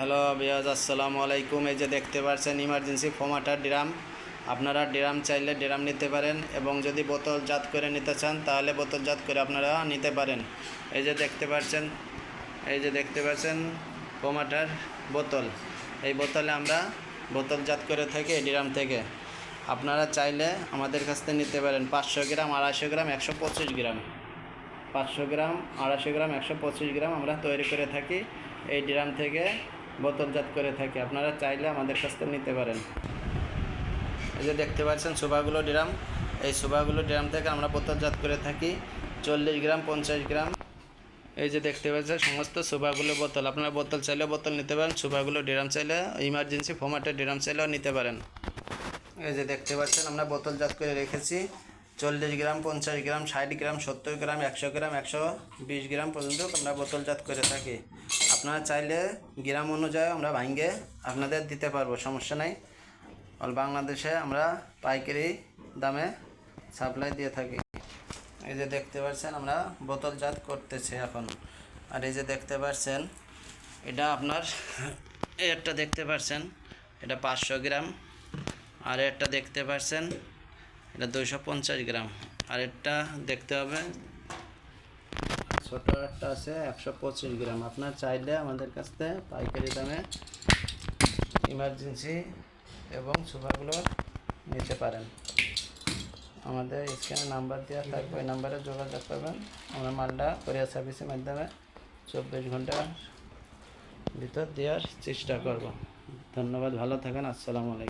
Hello বিয়াজ আসসালামু আলাইকুম। এই যে দেখতে পাচ্ছেন ইমার্জেন্সি ফোমাটার ড্রাম। আপনারা ড্রাম চাইলে ড্রাম নিতে পারেন এবং যদি বোতলজাত করে নিতে চান, তাহলে বোতলজাত করে আপনারা নিতে পারেন। এই যে দেখতে পাচ্ছেন, এই যে দেখতে পাচ্ছেন ফোমাটার বোতল। এই বোতলে আমরা বোতলজাত করে থাকি এই ড্রাম থেকে। আপনারা চাইলে আমাদের কাছ থেকে নিতে পারেন পাঁচশো গ্রাম, আড়াইশো গ্রাম, একশো পঁচিশ গ্রাম। পাঁচশো গ্রাম, আড়াইশো গ্রাম, একশো পঁচিশ গ্রাম আমরা তৈরি করে থাকি এই ড্রাম থেকে। বোতলজাত করে থাকি। আপনারা চাইলে আমাদের কাছ থেকে নিতে পারেন। এই যে দেখতে পাচ্ছেন সুবাগুলো ড্রাম। এই সুবাগুলো ড্রাম থেকে আমরা বোতলজাত করে থাকি। চল্লিশ গ্রাম, পঞ্চাশ গ্রাম। এই যে দেখতে পাচ্ছেন সমস্ত সুবাগুলো বোতল। আপনারা বোতল চাইলে বোতল নিতে পারেন সুবাগুলো ড্রাম চাইলে ইমার্জেন্সি ফোমাটের ড্রাম চাইলেও নিতে পারেন। এই যে দেখতে পাচ্ছেন আমরা বোতলজাত করে রেখেছি। চল্লিশ গ্রাম, পঞ্চাশ গ্রাম, ষাট গ্রাম, সত্তর গ্রাম, একশো গ্রাম, একশো বিশ গ্রাম পর্যন্ত আমরা বোতলজাত করে থাকি। আপনারা চাইলে গ্রাম অনুযায়ী আমরা ভাঙ্গে আপনাদের দিতে পারব, সমস্যা নাই। অল বাংলাদেশে আমরা পাইকারি দামে সাপ্লাই দিয়ে থাকি। এই যে দেখতে পাচ্ছেন আমরা বোতলজাত করতেছি এখন। আর এই যে দেখতে পাচ্ছেন, এটা আপনার, এই একটা দেখতে পাচ্ছেন, এটা পাঁচশো গ্রাম। আর একটা দেখতে পাচ্ছেন, এটা দুইশো পঞ্চাশ গ্রাম। আর একটা দেখতে হবে ছোটো একটা আছে, একশো পঁচিশ গ্রাম। আপনার চাইলে আমাদের কাছ থেকে পাইকারি দামে ইমার্জেন্সি এবং সুপারগুলো নিতে পারেন। আমাদের স্ক্যানে নাম্বার দেওয়া থাকবে, ওই নাম্বারে যোগাযোগ করবেন। আমরা মালটা কোরিয়ার সার্ভিসের মাধ্যমে চব্বিশ ঘণ্টার ভিতর দেওয়ার চেষ্টা করব। ধন্যবাদ, ভালো থাকেন, আসসালামু আলাইকুম।